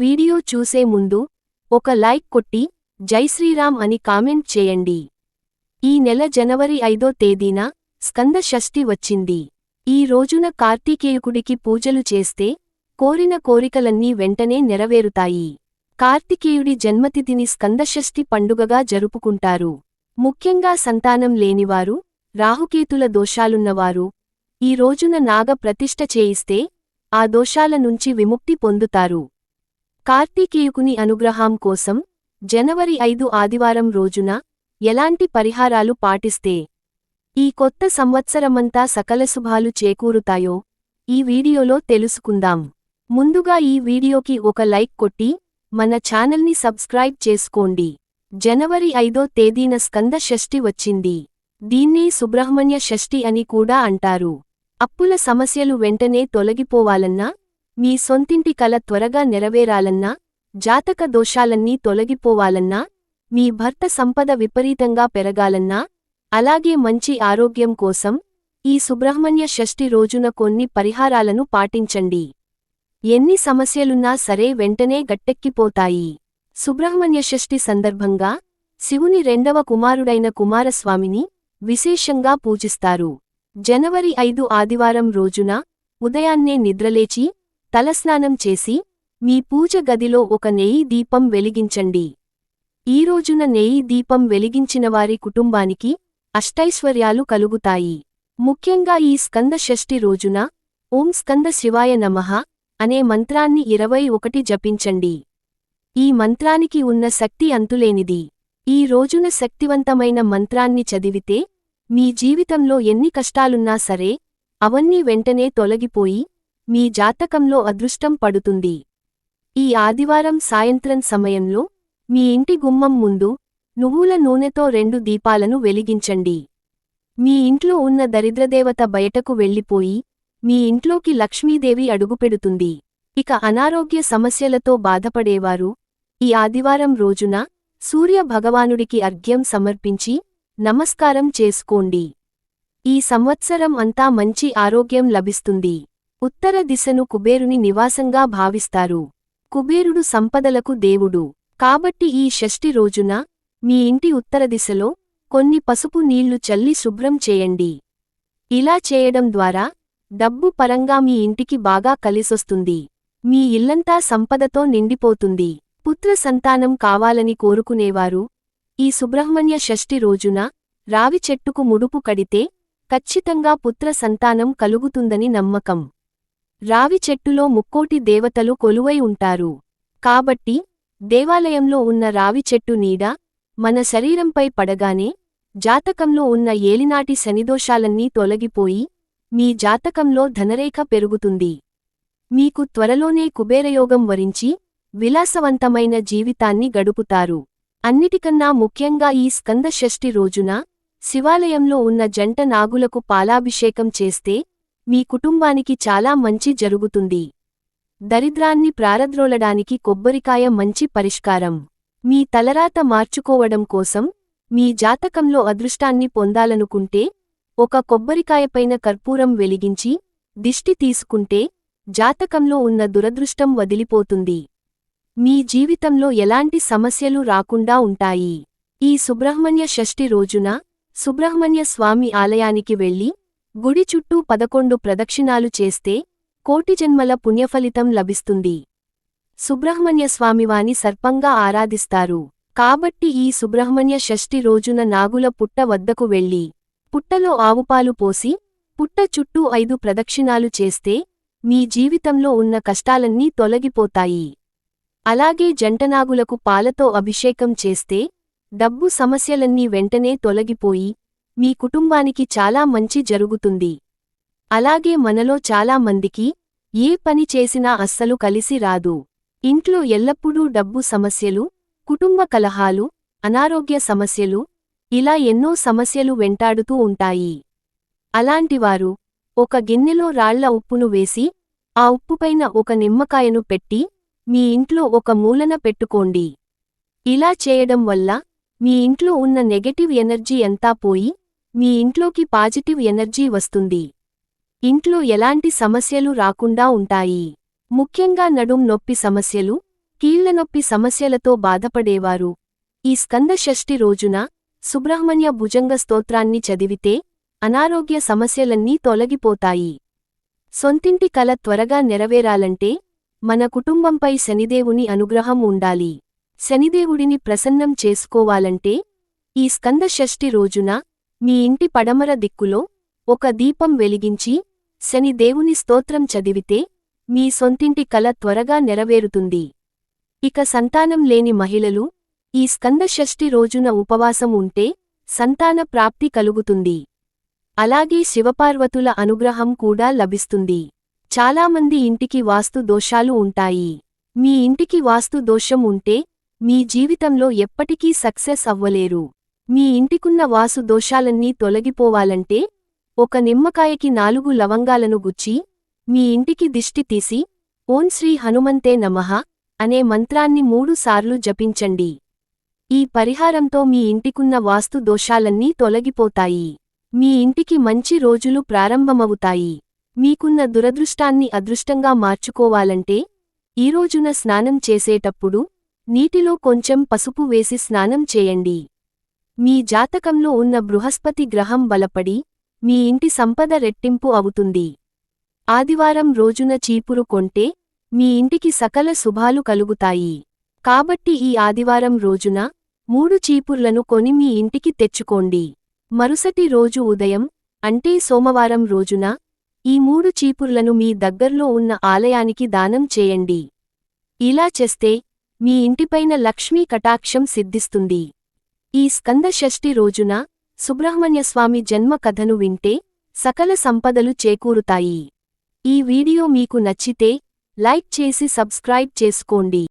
Video చూసే ముందు ఒక లైక్ కొట్టి జై శ్రీరామ్ అని కామెంట్ చేయండి. ఈ నెల జనవరి ఐదో తేదీన స్కంద షష్ఠి వచ్చింది. ఈ రోజున కార్తీకేయుకుడికి పూజలు చేస్తే కోరిన కోరికలన్నీ వెంటనే నెరవేరుతాయి. కార్తికేయుడి జన్మతిథిని స్కందషష్ఠి పండుగగా జరుపుకుంటారు. ముఖ్యంగా సంతానం లేనివారు రాహుకేతుల దోషాలున్నవారు ఈ రోజున నాగ ప్రతిష్ఠ చేయిస్తే ఆ దోషాల నుంచి విముక్తి పొందుతారు. కార్తీకేయుకుని అనుగ్రహం కోసం జనవరి ఐదు ఆదివారం రోజున ఎలాంటి పరిహారాలు పాటిస్తే ఈ కొత్త సంవత్సరమంతా సకల శుభాలు చేకూరుతాయో ఈ వీడియోలో తెలుసుకుందాం. ముందుగా ఈ వీడియోకి ఒక లైక్ కొట్టి మన ఛానల్ని సబ్స్క్రైబ్ చేసుకోండి. జనవరి ఐదో తేదీన స్కంద షష్ఠి వచ్చింది. దీన్నే సుబ్రహ్మణ్య షష్ఠి అని కూడా అంటారు. అప్పుల సమస్యలు వెంటనే తొలగిపోవాలన్నా మీ సొంతింటి కల త్వరగా నెరవేరాలన్నా జాతక దోషాలన్నీ తొలగిపోవాలన్నా మీ భర్త సంపద విపరీతంగా పెరగాలన్నా అలాగే మంచి ఆరోగ్యం కోసం ఈ సుబ్రహ్మణ్య షష్ఠి రోజున కొన్ని పరిహారాలను పాటించండి. ఎన్ని సమస్యలున్నా సరే వెంటనే గట్టెక్కిపోతాయి. సుబ్రహ్మణ్య షష్ఠి సందర్భంగా శివుని రెండవ కుమారుడైన కుమారస్వామిని విశేషంగా పూజిస్తారు. జనవరి ఐదు ఆదివారం రోజున ఉదయాన్నే నిద్రలేచి తలస్నానం చేసి మీ పూజ గదిలో ఒక నెయ్యి దీపం వెలిగించండి. ఈ రోజున నెయ్యి దీపం వెలిగించినవారి కుటుంబానికి అష్టైశ్వర్యాలు కలుగుతాయి. ముఖ్యంగా ఈ స్కంద షష్ఠి రోజున ఓం స్కంద శివాయ నమః అనే మంత్రాన్ని ఇరవై ఒకటి జపించండి. ఈ మంత్రానికి ఉన్న శక్తి అంతులేనిది. ఈ రోజున శక్తివంతమైన మంత్రాన్ని చదివితే మీ జీవితంలో ఎన్ని కష్టాలున్నా సరే అవన్నీ వెంటనే తొలగిపోయి మీ జాతకంలో అదృష్టం పడుతుంది. ఈ ఆదివారం సాయంత్రం సమయంలో మీ ఇంటి గుమ్మం ముందు నువ్వుల నూనెతో రెండు దీపాలను వెలిగించండి. మీ ఇంట్లో ఉన్న దరిద్రదేవత బయటకు వెళ్ళిపోయి మీ ఇంట్లోకి లక్ష్మీదేవి అడుగుపెడుతుంది. ఇక అనారోగ్య సమస్యలతో బాధపడేవారు ఈ ఆదివారం రోజున సూర్య భగవానుడికి అర్ఘ్యం సమర్పించి నమస్కారం చేసుకోండి. ఈ సంవత్సరం అంతా మంచి ఆరోగ్యం లభిస్తుంది. ఉత్తర దిశను కుబేరుని నివాసంగా భావిస్తారు. కుబేరుడు సంపదలకు దేవుడు. కాబట్టి ఈ షష్ఠి రోజున మీ ఇంటి ఉత్తర దిశలో కొన్ని పసుపు నీళ్ళు చల్లి శుభ్రం చేయండి. ఇలా చేయడం ద్వారా డబ్బు పరంగా మీ ఇంటికి బాగా కలిసొస్తుంది. మీ ఇల్లంతా సంపదతో నిండిపోతుంది. పుత్ర సంతానం కావాలని కోరుకునేవారు. ఈ సుబ్రహ్మణ్య షష్ఠి రోజున రావి చెట్టుకు ముడుపు కడితే ఖచ్చితంగా పుత్ర సంతానం కలుగుతుందని నమ్మకం. రావి చెట్టులో ముక్కోటి దేవతలు కొలువై ఉంటారు. కాబట్టి దేవాలయంలో ఉన్న రావి చెట్టు నీడ మన శరీరంపై పడగానే జాతకంలో ఉన్న ఏలినాటి శనిదోషాలన్నీ తొలగిపోయి మీ జాతకంలో ధనరేఖ పెరుగుతుంది. మీకు త్వరలోనే కుబేరయోగం వరించి విలాసవంతమైన జీవితాన్ని గడుపుతారు. అన్నిటికన్నా ముఖ్యంగా ఈ స్కంద షష్ఠి రోజున శివాలయంలో ఉన్న జంట నాగులకు పాలాభిషేకం చేస్తే మీ కుటుంబానికి చాలా మంచి జరుగుతుంది. దరిద్రాన్ని ప్రారద్రోలడానికి కొబ్బరికాయ మంచి పరిష్కారం. మీ తలరాత మార్చుకోవడం కోసం మీ జాతకంలో అదృష్టాన్ని పొందాలనుకుంటే ఒక కొబ్బరికాయపైన కర్పూరం వెలిగించి దిష్టి తీసుకుంటే జాతకంలో ఉన్న దురదృష్టం వదిలిపోతుంది. మీ జీవితంలో ఎలాంటి సమస్యలు రాకుండా ఉంటాయి. ఈ సుబ్రహ్మణ్య షష్ఠి రోజున సుబ్రహ్మణ్య స్వామి ఆలయానికి వెళ్ళి గుడి చుట్టూ పదకొండు ప్రదక్షిణాలు చేస్తే కోటి జన్మల పుణ్యఫలితం లభిస్తుంది. సుబ్రహ్మణ్య స్వామివాని సర్పంగా ఆరాధిస్తారు. కాబట్టి ఈ సుబ్రహ్మణ్య షష్ఠి రోజున నాగుల పుట్ట వద్దకు వెళ్ళి పుట్టలో ఆవుపాలు పోసి పుట్ట చుట్టూ ఐదు ప్రదక్షిణాలు చేస్తే మీ జీవితంలో ఉన్న కష్టాలన్నీ తొలగిపోతాయి. అలాగే జంటనాగులకు పాలతో అభిషేకం చేస్తే డబ్బు సమస్యలన్నీ వెంటనే తొలగిపోయి మీ కుటుంబానికి చాలా మంచి జరుగుతుంది. అలాగే మనలో చాలా మందికి ఏ పని చేసినా అస్సలు కలిసి రాదు. ఇంట్లో ఎల్లప్పుడూ డబ్బు సమస్యలు కుటుంబ కలహాలు అనారోగ్య సమస్యలు ఇలా ఎన్నో సమస్యలు వెంటాడుతూ ఉంటాయి. అలాంటివారు ఒక గిన్నెలో రాళ్ళ ఉప్పును వేసి ఆ ఉప్పుపైన ఒక నిమ్మకాయను పెట్టి మీ ఇంట్లో ఒక మూలన పెట్టుకోండి. ఇలా చేయడం వల్ల మీ ఇంట్లో ఉన్న నెగటివ్ ఎనర్జీ అంతా పోయి మీ ఇంట్లోకి పాజిటివ్ ఎనర్జీ వస్తుంది. ఇంట్లో ఎలాంటి సమస్యలు రాకుండా ఉంటాయి. ముఖ్యంగా నడుం నొప్పి సమస్యలు కీళ్ళనొప్పి సమస్యలతో బాధపడేవారు. ఈ స్కంద షష్ఠి రోజున సుబ్రహ్మణ్య భుజంగ స్తోత్రాన్ని చదివితే అనారోగ్య సమస్యలన్నీ తొలగిపోతాయి. సొంతింటి కల త్వరగా నెరవేరాలంటే మన కుటుంబంపై శనిదేవుని అనుగ్రహం ఉండాలి. శనిదేవుడిని ప్రసన్నం చేసుకోవాలంటే ఈ స్కంద షష్ఠి రోజున మీ ఇంటి పడమర దిక్కులో ఒక దీపం వెలిగించి శని దేవుని స్తోత్రం చదివితే మీ సొంతింటి కల త్వరగా నెరవేరుతుంది. ఇక సంతానం లేని మహిళలు ఈ స్కందషష్ఠి రోజున ఉపవాసం ఉంటే సంతాన ప్రాప్తి కలుగుతుంది. అలాగే శివపార్వతుల అనుగ్రహం కూడా లభిస్తుంది. చాలామంది ఇంటికి వాస్తు దోషాలు ఉంటాయి. మీ ఇంటికి వాస్తు దోషం ఉంటే మీ జీవితంలో ఎప్పటికీ సక్సెస్ అవ్వలేరు. మీ ఇంటికున్న వాసు దోషాలన్నీ తొలగిపోవాలంటే ఒక నిమ్మకాయకి నాలుగు లవంగాలను గుచ్చి మీ ఇంటికి దిష్టి తీసి ఓం శ్రీ హనుమంతే నమః అనే మంత్రాన్ని మూడుసార్లు జపించండి. ఈ పరిహారంతో మీ ఇంటికున్న వాస్తు దోషాలన్నీ తొలగిపోతాయి. మీ ఇంటికి మంచి రోజులు ప్రారంభమవుతాయి. మీకున్న దురదృష్టాన్ని అదృష్టంగా మార్చుకోవాలంటే ఈ రోజున స్నానం చేసేటప్పుడు నీటిలో కొంచెం పసుపు వేసి స్నానం చేయండి. మీ జాతకంలో ఉన్న బృహస్పతి గ్రహం బలపడి మీ ఇంటి సంపద రెట్టింపు అవుతుంది. ఆదివారం రోజున చీపురు కొంటే మీ ఇంటికి సకల శుభాలు కలుగుతాయి. కాబట్టి ఈ ఆదివారం రోజున మూడు చీపుర్లను కొని మీ ఇంటికి తెచ్చుకోండి. మరుసటి రోజు ఉదయం అంటే సోమవారం రోజున ఈ మూడు చీపుర్లను మీ దగ్గర్లో ఉన్న ఆలయానికి దానం చేయండి. ఇలా చేస్తే మీ ఇంటిపైన లక్ష్మీ కటాక్షం సిద్ధిస్తుంది. ఈ స్కంద షష్ఠి రోజున సుబ్రహ్మణ్యస్వామి జన్మ కథను వింటే సకల సంపదలు చేకూరుతాయి. ఈ వీడియో మీకు నచ్చితే లైక్ చేసి సబ్స్క్రైబ్ చేసుకోండి.